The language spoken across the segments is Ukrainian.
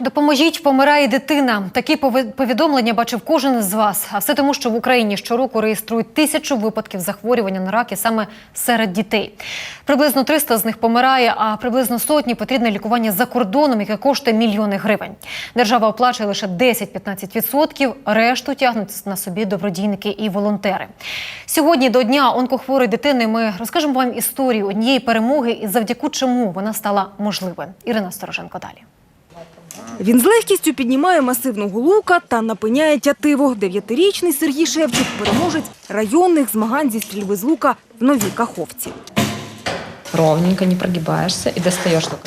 Допоможіть, помирає дитина. Такі повідомлення бачив кожен з вас. А все тому, що в Україні щороку реєструють тисячу випадків захворювання на рак і саме серед дітей. Приблизно 300 з них помирає, а приблизно сотні потрібне лікування за кордоном, яке коштує мільйони гривень. Держава оплачує лише 10-15%, решту тягнуть на собі добродійники і волонтери. Сьогодні до дня онкохворої дитини ми розкажемо вам історію однієї перемоги і завдяки чому вона стала можливою. Ірина Стороженко далі. Він з легкістю піднімає масивного лука та напиняє тятиво. Дев'ятирічний Сергій Шевчик – переможець районних змагань зі стрільби з лука в Новій Каховці. ровненько, не прогибаєшся і достаєш лук.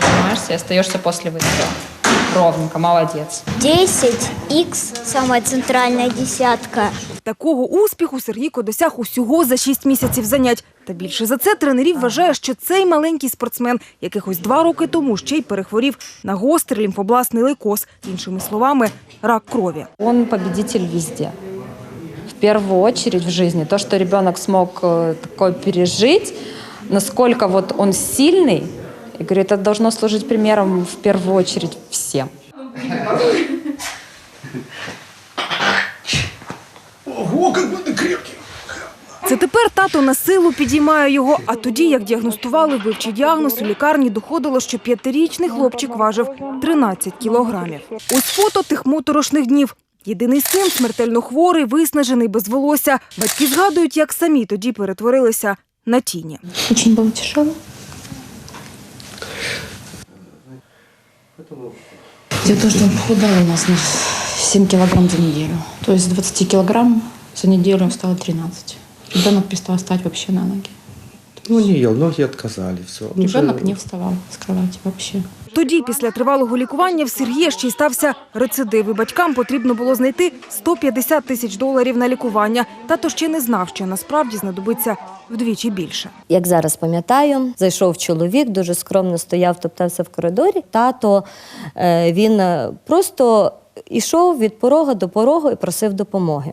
Поднимаешься і остаєшся після выстрела Ровненько, молодец. 10х, самая центральная десятка. Такого успіху Сергійко досяг усього за шість місяців занять. Та більше за це тренерів вважає, що цей маленький спортсмен якихось два роки тому ще й перехворів на гострий лімфобластний лейкоз, іншими словами, рак крові. Он победитель везде. В первую очередь в жизни. То, что ребенок смог э, такое пережить, насколько вот он сильный, и говорю, это должно служить примером в первую очередь всем. Ого, как будто крепкий. Це тепер тато на силу підіймає його. А тоді, як діагностували вивчий діагноз, у лікарні доходило, що п'ятирічний хлопчик важив 13 кілограмів. Ось фото тих моторошних днів. Єдиний син смертельно хворий, виснажений без волосся. Батьки згадують, як самі тоді перетворилися на тіні. Очень было тяжело. Дело в том, что он похудал у нас на 7 килограмм за неделю. То есть с 20 килограмм за неделю он стало 13. Ребенок перестал встать вообще на ноги. Ну, не ел, ноги отказали, все. Ребенок не вставал с кровати вообще. Тоді, після тривалого лікування, в Сергія ще й стався рецидив. І батькам потрібно було знайти 150 тисяч доларів на лікування. Тато ще не знав, що насправді знадобиться вдвічі більше. Як зараз пам'ятаю, зайшов чоловік, дуже скромно стояв, топтався в коридорі. Тато е, він е, просто йшов від порога до порогу і просив допомоги.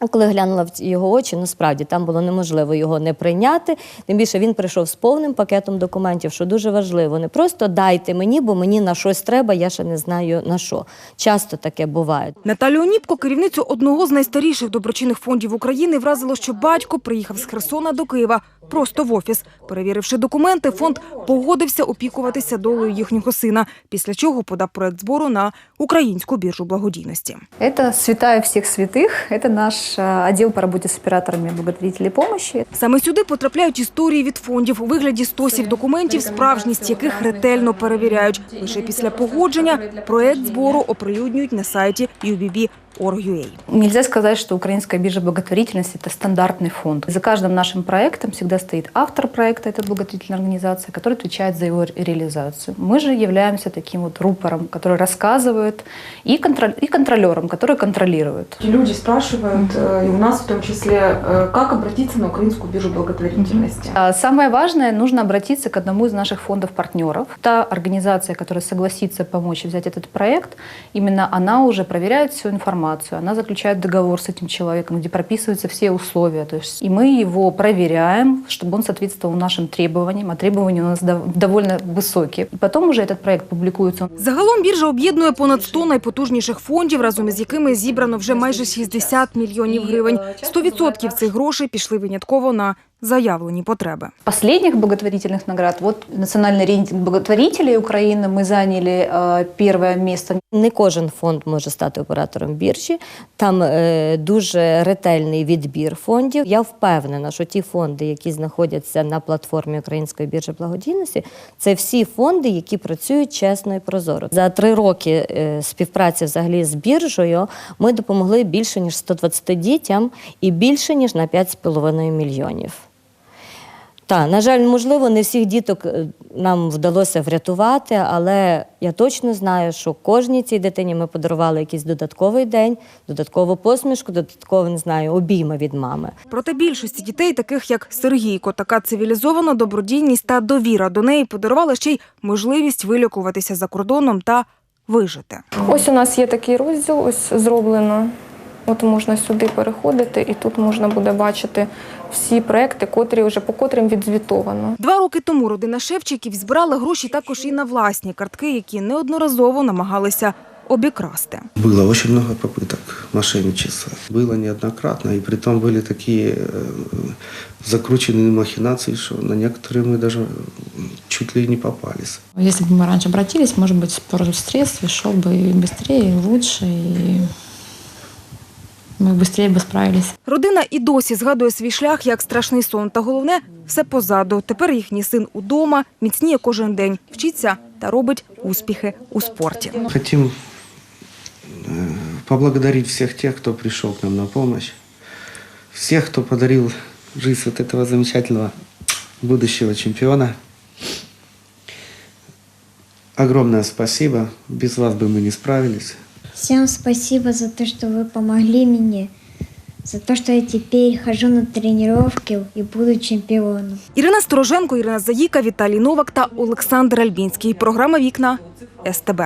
А Коли глянула в ці його очі, насправді там було неможливо його не прийняти. Тим більше він прийшов з повним пакетом документів, що дуже важливо. Не просто дайте мені, бо мені на щось треба, я ще не знаю на що. Часто таке буває. Наталю Оніпко, керівницю одного з найстаріших доброчинних фондів України, вразило, що батько приїхав з Херсона до Києва просто в офіс. Перевіривши документи, фонд погодився опікуватися долею їхнього сина, після чого подав проект збору на українську біржу благодійності. Это святая всех святых. Это наш э, отдел по роботі з операторами благотворителей помощи. Саме сюди потрапляють історії від фондів у вигляді стосів документів, справжність яких ретельно перевіряють. Лише після погодження проект збору оприлюднюють на сайті UBB.org.ua. Нельзя сказать, что Украинская биржа благотворительности – это стандартный фонд. За каждым нашим проектом всегда стоит автор проекта, это благотворительная организация, который отвечает за его реализацию. Мы же являемся таким вот рупором, который рассказывает, и, контроль, и контролером, который контролирует. Люди спрашивают, э, и у нас в том числе, э, как обратиться на Украинскую биржу благотворительности. А Самое важное, нужно обратиться к одному из наших фондов-партнеров. Та организация, которая согласится помочь взять этот проект, именно она уже проверяет всю информацию, она заключает договор с этим человеком, где прописываются все условия. То есть, и мы его проверяем, чтобы он соответствовал нашим требованиям, а требования у нас дов- довольно высокие. И потом уже этот проект публикуется Загалом біржа об'єднує понад 100 найпотужніших фондів, разом із якими зібрано вже майже 60 мільйонів гривень. 100% цих грошей пішли винятково на заявлені потреби. последних благотворительных наград. Вот национальный рейтинг благотворителей Украины мы заняли э, первое место. Не кожен фонд може стати оператором біржі. Там е, дуже ретельний відбір фондів. Я впевнена, що ті фонди, які знаходяться на платформі Української біржі благодійності, це всі фонди, які працюють чесно і прозоро. За три роки е, співпраці взагалі з біржею ми допомогли більше ніж 120 дітям і більше ніж на 5,5 мільйонів. Так, на жаль, можливо, не всіх діток е, нам вдалося врятувати, але я точно знаю, що кожній цій дитині ми подарували якийсь додатковий день, додаткову посмішку, додатково не знаю, обійми від мами. Проте більшості дітей, таких як Сергійко, така цивілізована добродійність та довіра до неї подарувала ще й можливість вилікуватися за кордоном та вижити. Ось у нас є такий розділ, ось зроблено. От можна сюди переходити, і тут можна буде бачити всі проекти, котрі вже по котрим відзвітовано. Два роки тому родина Шевчиків збирала гроші також і на власні картки, які неодноразово намагалися обікрасти. Было очень много попыток мошенничества. Было неоднократно, и при том были такие э, закрученные махинации, что на некоторые мы даже чуть ли не попались. Если бы мы раньше обратились, может быть, спор средств шел бы и быстрее, и лучше, и мы быстрее бы справились. Родина і досі згадує свій шлях як страшний сон. Та головне – все позаду. Тепер їхній син удома, міцніє кожен день, вчиться та робить успіхи у спорті. Хотим э, поблагодарить всех тех, кто пришел к нам на помощь, всех, кто подарил жизнь вот этого замечательного будущего чемпиона. Огромное спасибо. Без вас бы мы не справились. Всем спасибо за то, что вы помогли мне, за то, что я теперь хожу на тренировки і буду чемпіоном. Ірина Стороженко, Ірина Заїка, Віталій Новак та Олександр Альбінський. Програма «Вікна» СТБ.